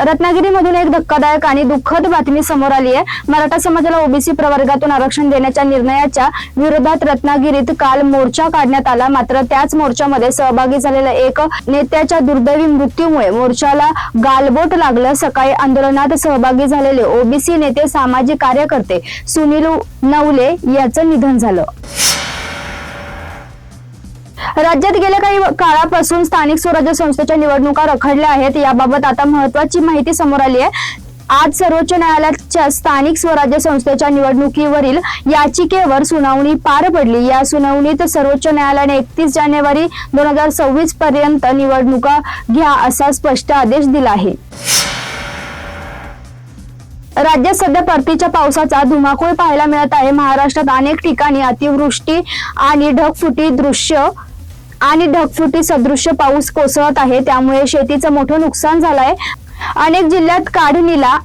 रत्नागिरीमधून एक धक्कादायक आणि दुःखद बातमी समोर आली आहे. मराठा समाजाला ओबीसी प्रवर्गातून आरक्षण देण्याच्या निर्णयाच्या विरोधात रत्नागिरीत काल मोर्चा काढण्यात आला. मात्र त्याच मोर्चामध्ये सहभागी झालेल्या एक नेत्याच्या दुर्दैवी मृत्यूमुळे मोर्चाला गालबोट लागलं. सकाळी आंदोलनात सहभागी झालेले ओबीसी नेते सामाजिक कार्यकर्ते सुनील नवले याचं निधन झालं. राज्यात गेल्या काही काळापासून स्थानिक स्वराज्य संस्थेच्या निवडणुका रखडल्या आहेत. याबाबत आता महत्वाची माहिती समोर आली आहे. आज सर्वोच्च न्यायालयाच्या स्थानिक स्वराज्य संस्थेच्या निवडणुकीवरील याचिकेवर सुनावणी पार पडली. या सुनावणीत सर्वोच्च न्यायालयाने एकतीस जानेवारी दोन हजार सव्वीस पर्यंत निवडणुका घ्या असा स्पष्ट आदेश दिला आहे. राज्यात सध्या परतीच्या पावसाचा धुमाकूळ पाहायला मिळत आहे. महाराष्ट्रात अनेक ठिकाणी अतिवृष्टी आणि ढगफुटी दृश्य आणि ढगफुटी सदृश्य पाऊस कोसळत आहे त्यामुळे शेतीचं मोठं नुकसान झालं आहे अनेक जिल्ह्यात काढणीला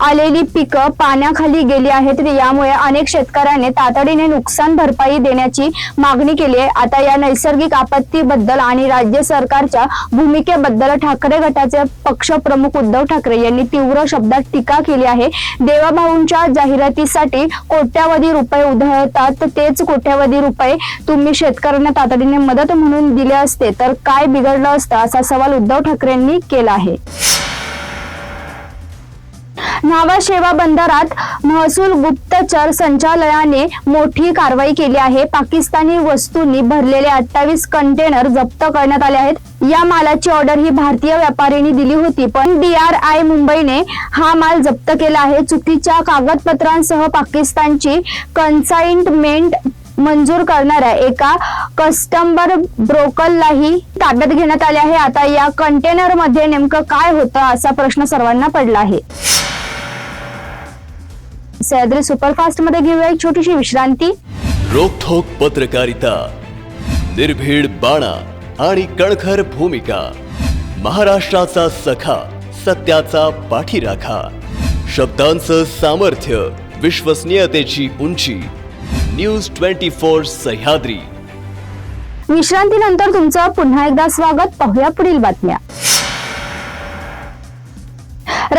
आलेली पिकं पाण्याखाली गेली आहेत यामुळे अनेक शेतकऱ्यांनी तातडीने नुकसान भरपाई देण्याची मागणी केली आहे. आता या नैसर्गिक आपत्तीबद्दल आणि राज्य सरकारच्या भूमिकेबद्दल ठाकरे गटाचे पक्षप्रमुख उद्धव ठाकरे यांनी तीव्र शब्दात टीका केली आहे. देवाभाऊंच्या जाहिरातीसाठी कोट्यावधी रुपये उधळतात. तेच कोट्यावधी रुपये तुम्ही शेतकऱ्यांना तातडीने मदत म्हणून दिले असते तर काय बिघडलं असतं असा सवाल उद्धव ठाकरेंनी केला आहे. न्हावा शेवा बंदरात महसूल गुप्तचर संचालयाने मोठी कारवाई केली आहे. पाकिस्तानी वस्तूंनी भरलेले अठ्ठावीस कंटेनर जप्त करण्यात आले आहेत. या मालाची ऑर्डर ही भारतीय व्यापाऱ्यांनी दिली होती पण डी आर आय मुंबईने हा माल जप्त केला आहे. चुकीच्या कागदपत्रांसह पाकिस्तानची कन्साइनमेंट मंजूर करणाऱ्या एका कस्टमर ब्रोकरलाही ताब्यात घेण्यात आले आहे. आता या कंटेनरमध्ये नेमकं काय होतं असा प्रश्न सर्वांना पडला आहे. सह्याद्री सुपरफास्टमध्ये घेऊया एक छोटीशी विश्रांती. रोखोक पत्रकारिता निर्भीड बाणा आणि कणखर भूमिका महाराष्ट्राचा सखा सत्याचा पाठीराखा शब्दांचं सामर्थ्य विश्वसनीयतेची उंची न्यूज ट्वेंटी फोर सह्याद्री. विश्रांतीनंतर तुमचं पुन्हा एकदा स्वागत. पाहूया पुढील बातम्या.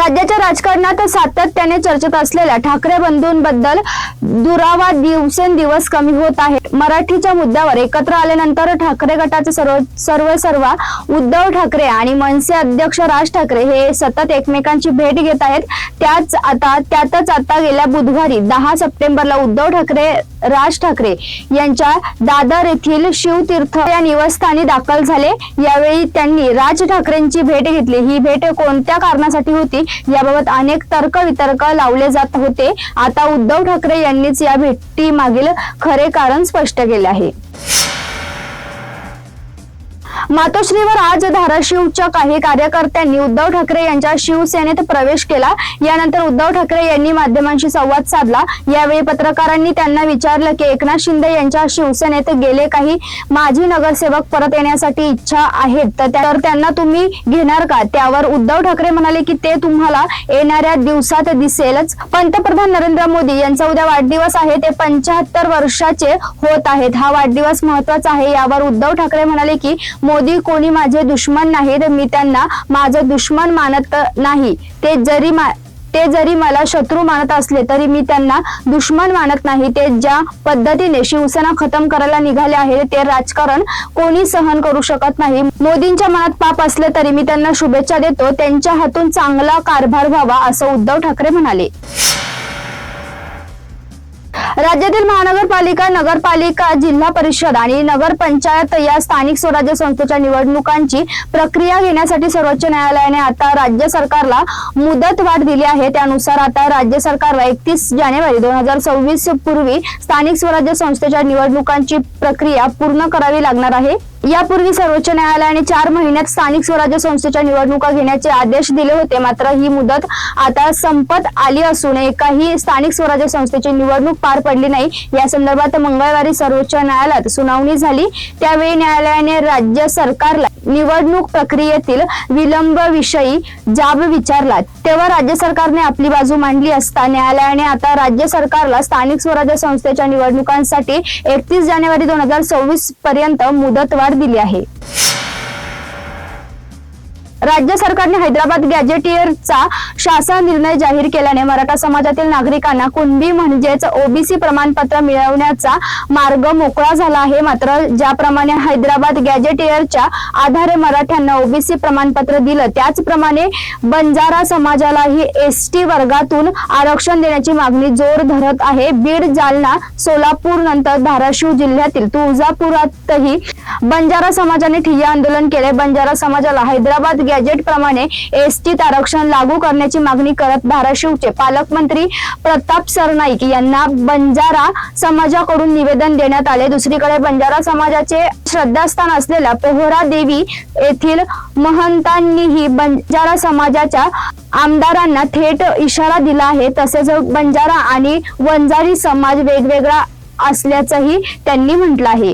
राज्याच्या राजकारणात सातत्याने चर्चेत असलेल्या ठाकरे बंधूंबद्दल दुरावा दिवसेंदिवस कमी होत आहे. मराठीच्या मुद्द्यावर एकत्र आल्यानंतर ठाकरे गटाचे सर्व सर्व सर्व उद्धव ठाकरे आणि मनसे अध्यक्ष राज ठाकरे हे सतत एकमेकांची भेट घेत आहेत. त्याच आता त्यातच आता गेल्या बुधवारी दहा सप्टेंबरला उद्धव ठाकरे राज ठाकरे यांच्या दादर येथील शिवतीर्थ या निवासस्थानी दाखल झाले. यावेळी त्यांनी राज ठाकरेंची भेट घेतली. ही भेट कोणत्या कारणासाठी होती? याबाबत अनेक तर्क वितर्क लावले जात होते. आता उद्धव ठाकरे यांनीच या भेटी मागील खरे कारण स्पष्ट केले आहे. मातोश्रीवर आज धाराशिवच्या काही कार्यकर्त्यांनी उद्धव ठाकरे यांच्या शिवसेनेत प्रवेश केला. यानंतर उद्धव ठाकरे यांनी माध्यमांशी संवाद साधला. यावेळी पत्रकारांनी त्यांना विचारलं की एकनाथ शिंदे यांच्या शिवसेनेत गेले काही माजी नगरसेवक परत येण्यासाठी इच्छा आहेत तर त्यांना तुम्ही घेणार का? त्यावर उद्धव ठाकरे म्हणाले की ते तुम्हाला येणाऱ्या दिवसात दिसेलच. पंतप्रधान नरेंद्र मोदी यांचा उद्या वाढदिवस आहे ते पंच्याहत्तर वर्षाचे होत आहेत. हा वाढदिवस महत्त्वाचा आहे. यावर उद्धव ठाकरे म्हणाले की मोदी कोणी माझे दुश्मन नाहीत मी त्यांना माझं दुश्मन मानत नाही. ते जरी मा- ते जरी मला शत्रू मानत असले तरी मी त्यांना दुश्मन मानत नाही. ते ज्या पद्धतीने शिवसेना खतम करायला निघाले आहे ते राजकारण कोणी सहन करू शकत नाही. मोदींच्या मनात पाप असले तरी मी त्यांना शुभेच्छा देतो. त्यांच्या हातून चांगला कारभार व्हावा असं उद्धव ठाकरे म्हणाले. राज्यातील महानगरपालिका नगरपालिका जिल्हा परिषद आणि नगरपंचायत या स्थानिक स्वराज्य संस्थेच्या निवडणुकांची प्रक्रिया घेण्यासाठी सर्वोच्च न्यायालयाने आता राज्य सरकारला मुदतवाढ दिली आहे. त्यानुसार आता राज्य सरकारला एकतीस जानेवारी दोन हजार सव्वीस पूर्वी स्थानिक स्वराज्य संस्थेच्या निवडणुकांची प्रक्रिया पूर्ण करावी लागणार आहे. यापूर्वी सर्वोच्च न्यायालयाने चार महिन्यात स्थानिक स्वराज्य संस्थेच्या निवडणुका घेण्याचे आदेश दिले होते. मात्र ही मुदत आता संपत आली असून एकाही स्थानिक स्वराज्य संस्थेची निवडणूक पार पडली नाही. या संदर्भात मंगळवारी सर्वोच्च न्यायालयात सुनावणी झाली. त्यावेळी न्यायालयाने राज्य सरकारला निवडणूक प्रक्रियेतील विलंब विषयी जाब विचारला. तेव्हा राज्य सरकारने आपली बाजू मांडली असता न्यायालयाने आता राज्य सरकारला स्थानिक स्वराज्य संस्थेच्या निवडणुकांसाठी एकतीस जानेवारी दोन हजार सव्वीस पर्यंत मुदतवाढ दिली आहे. राज्य सरकारने हैदराबाद गॅजेटियरचा शासन निर्णय जाहीर केल्याने मराठा समाजातील नागरिकांना कुणबी म्हणजेच ओबीसी प्रमाणपत्र मिळवण्याचा मार्ग मोकळा झाला आहे. मात्र ज्याप्रमाणे हैदराबाद गॅजेटियरच्या आधारे मराठ्यांना ओबीसी प्रमाणपत्र दिलं त्याचप्रमाणे बंजारा समाजालाही एस टी वर्गातून आरक्षण देण्याची मागणी जोर धरत आहे. बीड जालना सोलापूर नंतर धाराशिव जिल्ह्यातील तुळजापुरातही बंजारा समाजाने ठिय्या आंदोलन केले. बंजारा समाजाला हैदराबाद गॅजेट प्रमाणे एसटीत आरक्षण लागू करण्याची मागणी करत धाराशिवचे पालकमंत्री प्रताप सरनाईक यांना बंजारा समाजाकडून निवेदन देण्यात आले. दुसरीकडे बंजारा समाजाचे श्रद्धास्थान असलेल्या पोहरा देवी येथील महंतांनीही बंजारा समाजाच्या आमदारांना थेट इशारा दिला आहे. तसेच बंजारा आणि वंजारी समाज वेगवेगळा असल्याचंही त्यांनी म्हटलं आहे.